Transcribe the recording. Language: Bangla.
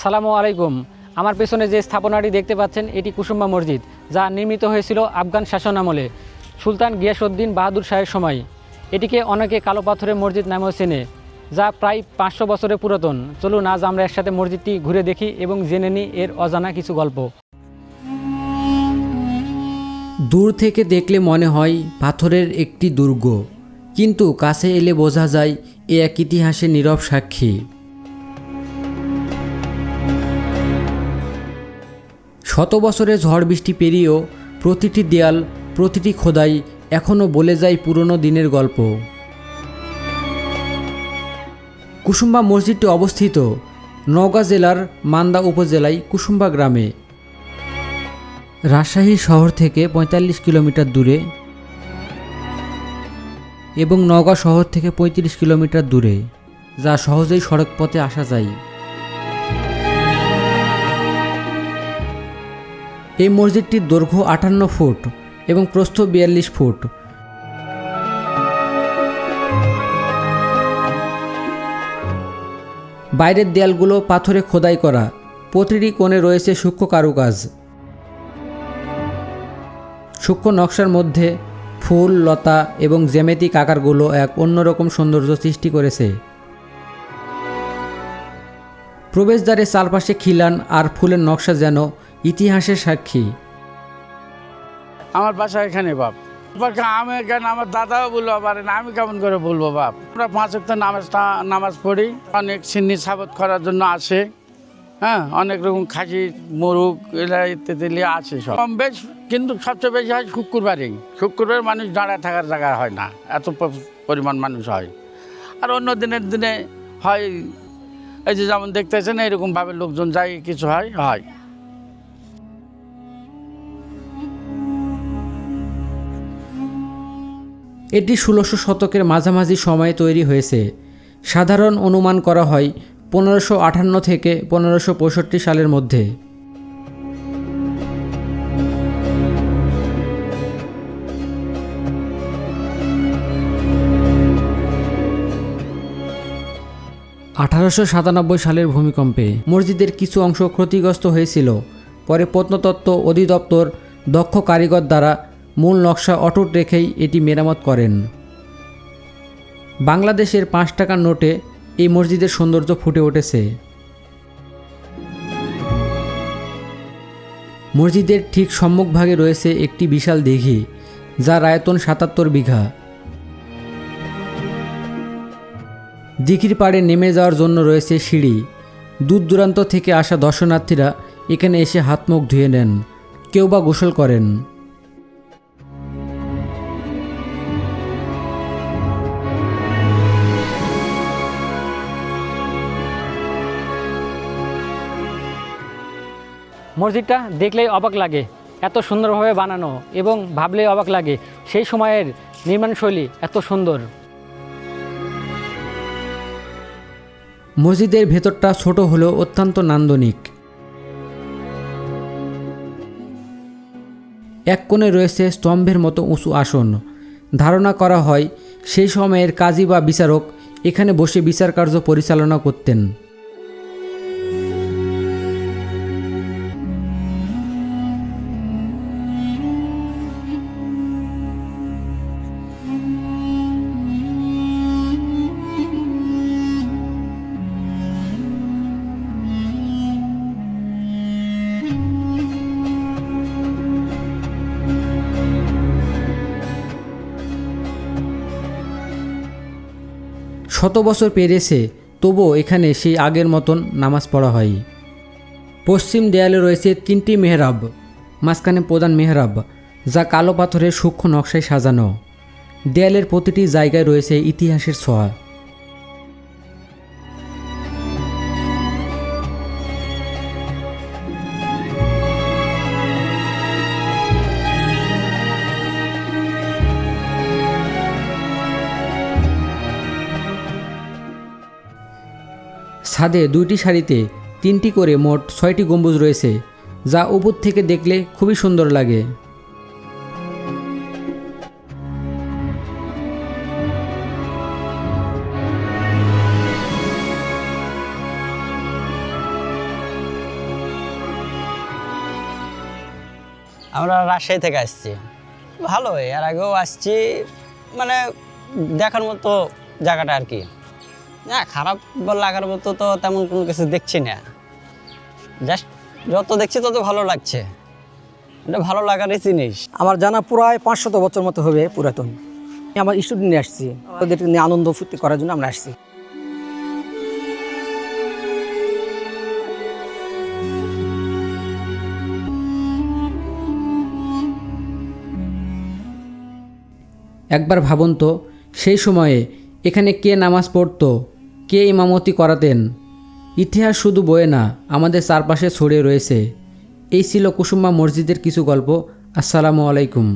আসসালামু আলাইকুম। আমার পেছনে যে স্থাপনাটি দেখতে পাচ্ছেন, এটি কুসুম্বা মসজিদ, যা নির্মিত হয়েছিল আফগান শাসন আমলে, সুলতান গিয়াসউদ্দিন বাহাদুর শাহের সময়। এটিকে অনেকে কালো পাথরের মসজিদ নামেও চেনে, যা প্রায় পাঁচশো বছরের পুরাতন। চলুন, আজ আমরা একসাথে মসজিদটি ঘুরে দেখি এবং জেনে নিই এর অজানা কিছু গল্প। দূর থেকে দেখলে মনে হয় পাথরের একটি দুর্গ, কিন্তু কাছে এলে বোঝা যায় এ এক ইতিহাসের নীরব সাক্ষী। শত বছরের ঝড় বৃষ্টি পেরিয়েও প্রতিটি দেয়াল, প্রতিটি খোদাই এখনও বলে যায় পুরনো দিনের গল্প। কুসুম্বা মসজিদটি অবস্থিত নওগাঁ জেলার মান্দা উপজেলায় কুসুম্বা গ্রামে। রাজশাহী শহর থেকে ৪৫ কিলোমিটার দূরে এবং নওগাঁ শহর থেকে ৩৫ কিলোমিটার দূরে, যা সহজেই সড়ক পথে আসা যায়। এই মসজিদটির দৈর্ঘ্য আটান্ন ফুট এবং প্রস্থ বিয়াল্লিশ ফুট। বাইরের দেয়ালগুলো পাথরে খোদাই করা, প্রতিটি কোণে রয়েছে সূক্ষ্ম কারুকাজ। সূক্ষ্ম নকশার মধ্যে ফুল, লতা এবং জ্যামিতিক আকারগুলো এক অন্যরকম সৌন্দর্য সৃষ্টি করেছে। প্রবেশদ্বারের চারপাশে খিলান আর ফুলের নকশা যেন ইতিহাসের সাক্ষী। আমার বাসা এখানে, বাপ। আমি এখানে, আমার দাদাও বলব পারে না আমি কেমন করে বলব, বাপ? আমরা পাঁচ ওয়াক্ত নামাজটা নামাজ পড়ি। অনেক সিন্নি সাবত করার জন্য আসে। হ্যাঁ অনেক রকম খাসি, মোরগ এরা ইত্যাদি আসে সব। কম বেশ, কিন্তু সবচেয়ে বেশি হয় শুক্রবারেই শুক্রবার মানুষ দাঁড়ায় থাকার জায়গা হয় না। এত পরিমাণ মানুষ হয়। আর অন্য দিনের দিনে হয়, এই যে যেমন দেখতেছেন এরকমভাবে লোকজন যায়, কিছু হয় হয়। এটি ষোলোশো শতকের মাঝামাঝি সময়ে তৈরি হয়েছে। সাধারণ অনুমান করা হয় পনেরোশো আটান্ন থেকে পনেরোশো পঁয়ষট্টি সালের মধ্যে। আঠারোশো সাতানব্বই সালের ভূমিকম্পে মসজিদের কিছু অংশ ক্ষতিগ্রস্ত হয়েছিল। পরে প্রত্নতত্ত্ব অধিদপ্তর দক্ষ কারিগর দ্বারা মূল নকশা অটুট রেখেই এটি মেরামত করেন। বাংলাদেশের পাঁচ টাকার নোটে এই মসজিদের সৌন্দর্য ফুটে উঠেছে। মসজিদের ঠিক সম্মুখভাগে রয়েছে একটি বিশাল দিঘি যার আয়তন সাতাত্তর বিঘা। দিঘির পাড়ে নেমে যাওয়ার জন্য রয়েছে সিঁড়ি। দূর দূরান্ত থেকে আসা দর্শনার্থীরা এখানে এসে হাত মুখ ধুয়ে নেন, কেউ বা গোসল করেন। মসজিদটা দেখলেই অবাক লাগে, এত সুন্দরভাবে বানানো এবং ভাবলেই অবাক লাগে, সেই সময়ের নির্মাণশৈলী এত সুন্দর। মসজিদের ভেতরটা ছোট হলেও অত্যন্ত নান্দনিক। এক কোণে রয়েছে স্তম্ভের মতো উঁচু আসন। ধারণা করা হয়, সেই সময়ের কাজী বা বিচারক এখানে বসে বিচার কার্য পরিচালনা করতেন। শত বছর পেরেছে তবুও এখানে সেই আগের মতন নামাজ পড়া হয় পশ্চিম দেয়ালে রয়েছে তিনটি মেহরাব, মাঝখানে প্রধান মেহরাব, যা কালো পাথরের সূক্ষ্ম নকশায় সাজানো। দেয়ালের প্রতিটি জায়গায় রয়েছে ইতিহাসের ছোঁয়া। ছাদে দুইটি সারিতে তিনটি করে মোট ছয়টি গম্বুজ রয়েছে, যা উপর থেকে দেখলে খুবই সুন্দর লাগে। আমরা রাজশাহী থেকে আসছি। ভালো এর আগেও আসছি মানে দেখার মতো জায়গাটা আর কি। না খারাপ লাগার মতো তো তেমন কোনো কিছু দেখছি না। জাস্ট যত দেখছি তত ভালো লাগছে। এটা ভালো লাগারই জিনিস। আমার জানা প্রায় পাঁচশত বছর মতো হবে পুরাতন। আমার স্টুডেন্ট নিয়ে আসছি। ওদের নিয়ে আনন্দ ফুর্তি করার জন্য আমরা আসছি। একবার ভাবুন তো সেই সময়ে এখানে কে নামাজ পড়ত, কে ইমামতি করাতেন, ইতিহাস শুধু বয়ে না, আমাদের চারপাশে ছড়িয়ে রয়েছে। এই ছিল কুসুম্মা মসজিদের কিছু গল্প। আসসালামু আলাইকুম।